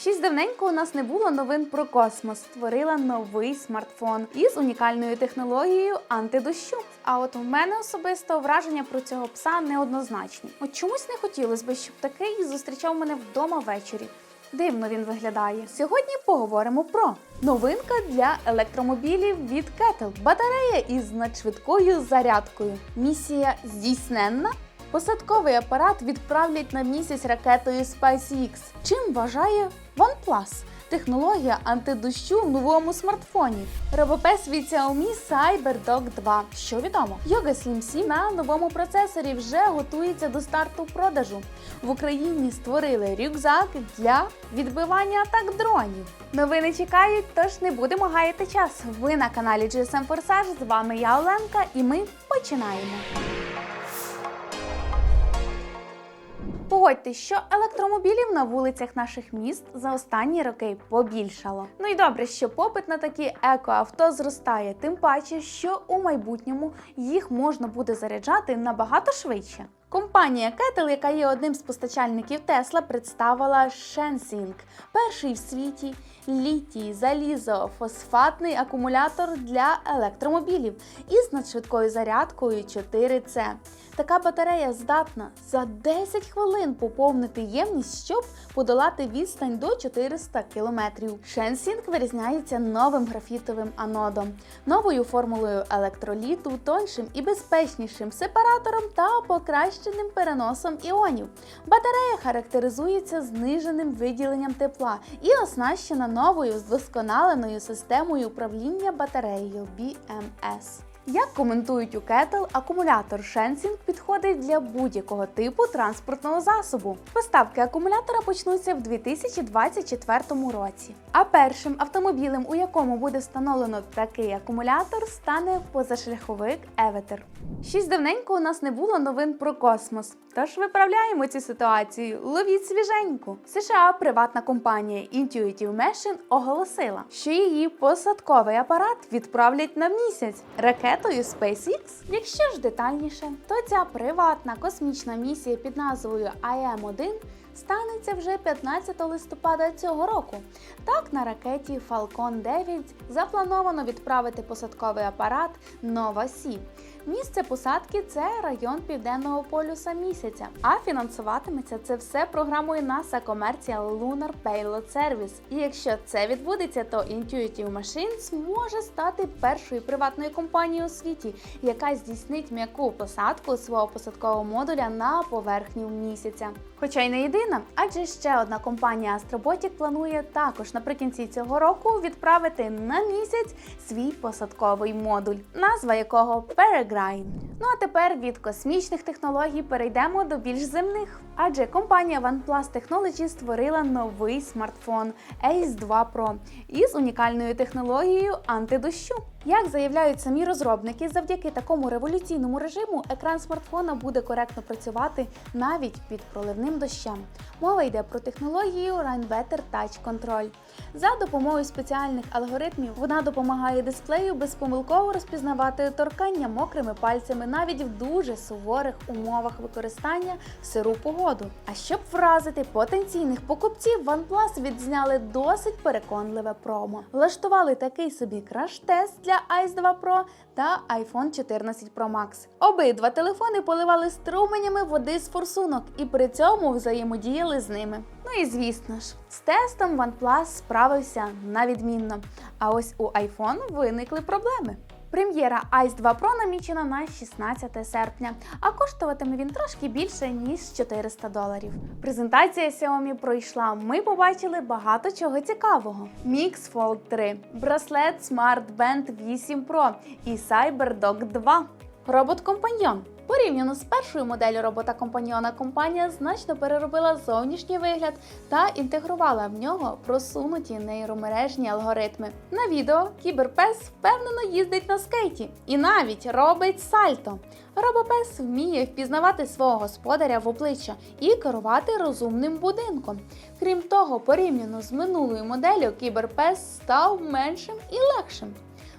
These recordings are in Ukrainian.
Щось давненько у нас не було новин про космос. Створила новий смартфон із унікальною технологією антидощу. А от у мене особисто враження про цього пса неоднозначні. От чомусь не хотілося би, щоб такий зустрічав мене вдома ввечері. Дивно він виглядає. Сьогодні поговоримо про новинка для електромобілів від Kettle. Батарея із надшвидкою зарядкою. Місія здійсненна. Посадковий апарат відправлять на місяць ракетою SpaceX. Чим вважає OnePlus? Технологія антидощу в новому смартфоні. Робопес від Xiaomi CyberDog 2. Що відомо? Yoga Slim 7 на новому процесорі вже готується до старту продажу. В Україні створили рюкзак для відбивання атак дронів. Новини чекають, тож не будемо гаяти час. Ви на каналі GSM Forsage, з вами я Оленка, і ми починаємо. Погодьтесь, що електромобілів на вулицях наших міст за останні роки побільшало. Ну і добре, що попит на такі екоавто зростає, тим паче, що у майбутньому їх можна буде заряджати набагато швидше. Компанія Kettle, яка є одним з постачальників Tesla, представила Shensing – перший в світі літій залізофосфатний акумулятор для електромобілів із надшвидкою зарядкою 4C. Така батарея здатна за 10 хвилин поповнити ємність, щоб подолати відстань до 400 км. Shensing вирізняється новим графітовим анодом, новою формулою електроліту, тоншим і безпечнішим сепаратором та покращеним переносом іонів. Батарея характеризується зниженим виділенням тепла і оснащена новою здосконаленою системою управління батареєю BMS. Як коментують у Kettle, акумулятор Shensing підходить для будь-якого типу транспортного засобу. Поставки акумулятора почнуться в 2024 році. А першим автомобілем, у якому буде встановлено такий акумулятор, стане позашляховик Еветер. Щось давненько у нас не було новин про космос. Тож виправляємо цю ситуацію. Ловіть свіженьку. США приватна компанія Intuitive Machine оголосила, що її посадковий апарат відправлять на місяць ракетою SpaceX. Якщо ж детальніше, то ця приватна космічна місія під назвою IM-1 станеться вже 15 листопада цього року. Так, на ракеті Falcon 9 заплановано відправити посадковий апарат Nova Sea. Місце посадки це район південного полюса місяця. А фінансуватиметься це все програмою NASA Commercial Lunar Payload Service. І якщо це відбудеться, то Intuitive Machines може стати першою приватною компанією у світі, яка здійснить м'яку посадку свого посадкового модуля на поверхню місяця. Хоча й не єдина, адже ще одна компанія Astrobotic планує також наприкінці цього року відправити на місяць свій посадковий модуль, назва якого Peregrine. Ну а тепер від космічних технологій перейдемо до більш земних. Адже компанія OnePlus Technology створила новий смартфон Ace 2 Pro із унікальною технологією антидощу. Як заявляють самі розробники, завдяки такому революційному режиму екран смартфона буде коректно працювати навіть під проливним дощем. Мова йде про технологію Run Better Touch Control. За допомогою спеціальних алгоритмів вона допомагає дисплею безпомилково розпізнавати торкання мокрими пальцями навіть в дуже суворих умовах використання сиру погоду. А щоб вразити потенційних покупців, OnePlus відзняли досить переконливе промо. Влаштували такий собі краш-тест для Ice 2 Pro та iPhone 14 Pro Max. Обидва телефони поливали струменями води з форсунок і при цьому взаємодіяли з ними. Ну і звісно ж, з тестом OnePlus справився на відмінно. А ось у iPhone виникли проблеми. Прем'єра Ice 2 Pro намічена на 16 серпня, а коштуватиме він трошки більше ніж 400 доларів. Презентація Xiaomi пройшла. Ми побачили багато чого цікавого: Mix Fold 3, браслет Smart Band 8 Pro і CyberDog 2. Робот-компаньйон. Порівняно з першою моделлю робота-компаньйона компанія значно переробила зовнішній вигляд та інтегрувала в нього просунуті нейромережні алгоритми. На відео кіберпес впевнено їздить на скейті і навіть робить сальто. Робопес вміє впізнавати свого господаря в обличчя і керувати розумним будинком. Крім того, порівняно з минулою моделлю, кіберпес став меншим і легшим.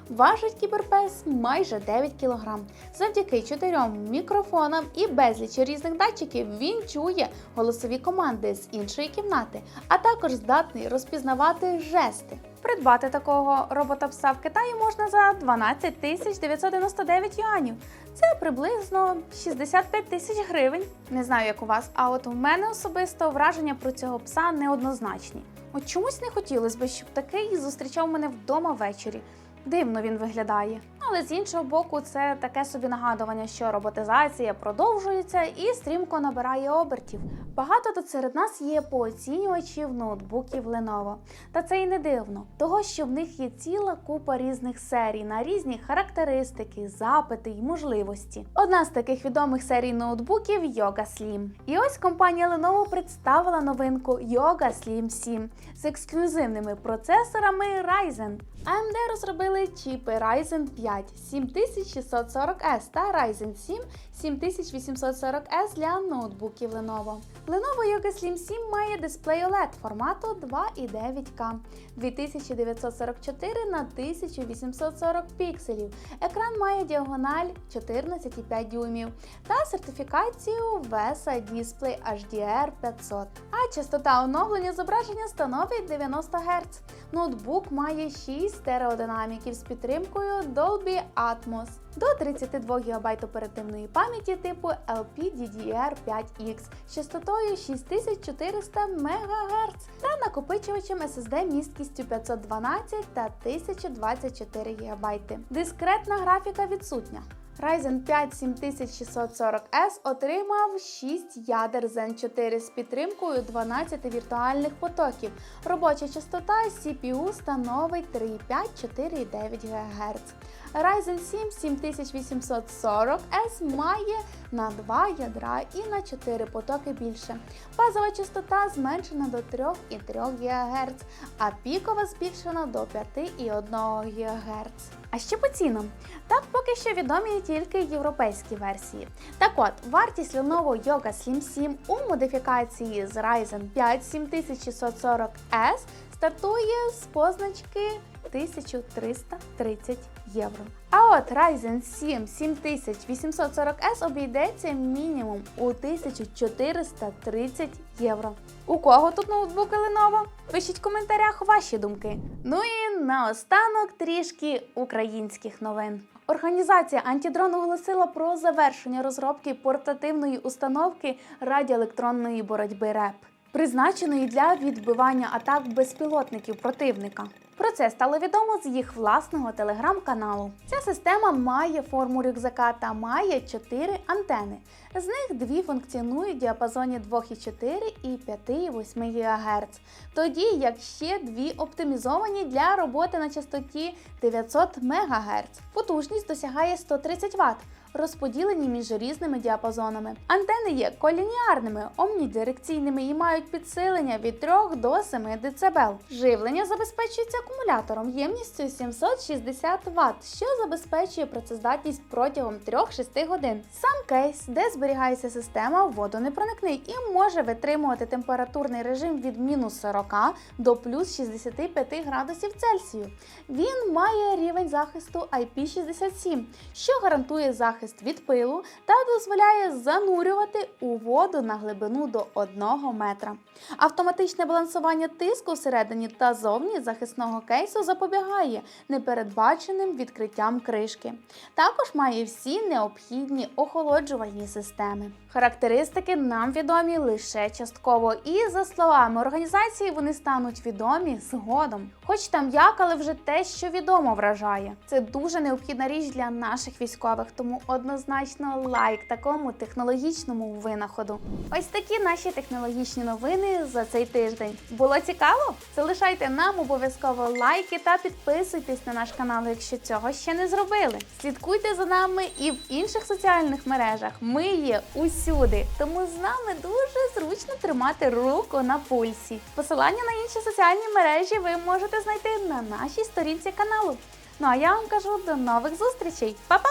Важить кіберпес майже 9 кг. Завдяки чотирьом мікрофонам і безлічі різних датчиків він чує голосові команди з іншої кімнати, а також здатний розпізнавати жести. Придбати такого робота пса в Китаї можна за 12 тисяч 999 юанів. Це приблизно 65 тисяч гривень. Не знаю, як у вас, а от у мене особисто враження про цього пса неоднозначні. От чомусь не хотілося б, щоб такий зустрічав мене вдома ввечері. Дивно він виглядає. Але з іншого боку, це таке собі нагадування, що роботизація продовжується і стрімко набирає обертів. Багато тут серед нас є пооцінювачів ноутбуків Lenovo. Та це і не дивно, того що в них є ціла купа різних серій на різні характеристики, запити і можливості. Одна з таких відомих серій ноутбуків Yoga Slim. І ось компанія Lenovo представила новинку Yoga Slim 7 з ексклюзивними процесорами Ryzen. AMD розробили чіпи Ryzen 5 7640S та Ryzen 7 7840S для ноутбуків Lenovo. Lenovo Yoga Slim 7 має дисплей OLED формату 2,9К 2944 на 1840 пікселів. Екран має діагональ 14,5 дюймів та сертифікацію VESA Display HDR 500. А частота оновлення зображення становить 90 Гц. Ноутбук має 6 стереодинаміків з підтримкою Dolby Atmos до 32 ГБ оперативної пам'яті типу LPDDR5X з частотою 6400 МГц та накопичувачем SSD місткістю 512 та 1024 ГБ. Дискретна графіка відсутня. Ryzen 5 7640S отримав 6 ядер Zen 4 з підтримкою 12 віртуальних потоків. Робоча частота CPU становить 3,5-4,9 ГГц. Ryzen 7 7840S має на 2 ядра і на 4 потоки більше. Базова частота зменшена до 3,3 ГГц, а пікова збільшена до 5,1 ГГц. А ще по цінам. Так поки що відомі тільки європейські версії. Так от, вартість Lenovo Yoga Slim 7 у модифікації з Ryzen 5 7640S стартує з позначки 1330 євро. А от Ryzen 7 7840S обійдеться мінімум у 1430 євро. У кого тут ноутбуки Lenovo? Пишіть в коментарях ваші думки. Ну і наостанок трішки українських новин. Організація Антидрон оголосила про завершення розробки портативної установки радіоелектронної боротьби РЕП, призначеної для відбивання атак безпілотників противника. Про це стало відомо з їх власного телеграм-каналу. Ця система має форму рюкзака та має 4 антени. З них дві функціонують в діапазоні 2,4 і 5,8 ГГц, тоді як ще дві оптимізовані для роботи на частоті 900 МГц. Потужність досягає 130 Вт. Розподілені між різними діапазонами. Антени є колініарними, омнідирекційними і мають підсилення від 3 до 7 дБ. Живлення забезпечується акумулятором ємністю 760 Вт, що забезпечує працездатність протягом 3-6 годин. Сам кейс, де зберігається система, водонепроникний і може витримувати температурний режим від мінус 40 до плюс 65 градусів Цельсію. Він має рівень захисту IP67, що гарантує захист від пилу та дозволяє занурювати у воду на глибину до 1 метра. Автоматичне балансування тиску всередині та зовні захисного кейсу запобігає непередбаченим відкриттям кришки. Також має всі необхідні охолоджувальні системи. Характеристики нам відомі лише частково, і за словами організації, вони стануть відомі згодом. Хоч там як, але вже те, що відомо, вражає. Це дуже необхідна річ для наших військових, тому однозначно лайк такому технологічному винаходу. Ось такі наші технологічні новини за цей тиждень. Було цікаво? Залишайте нам обов'язково лайки та підписуйтесь на наш канал, якщо цього ще не зробили. Слідкуйте за нами і в інших соціальних мережах. Ми є усюди, тому з нами дуже зручно тримати руку на пульсі. Посилання на інші соціальні мережі ви можете знайти на нашій сторінці каналу. Ну а я вам кажу до нових зустрічей. Па-па!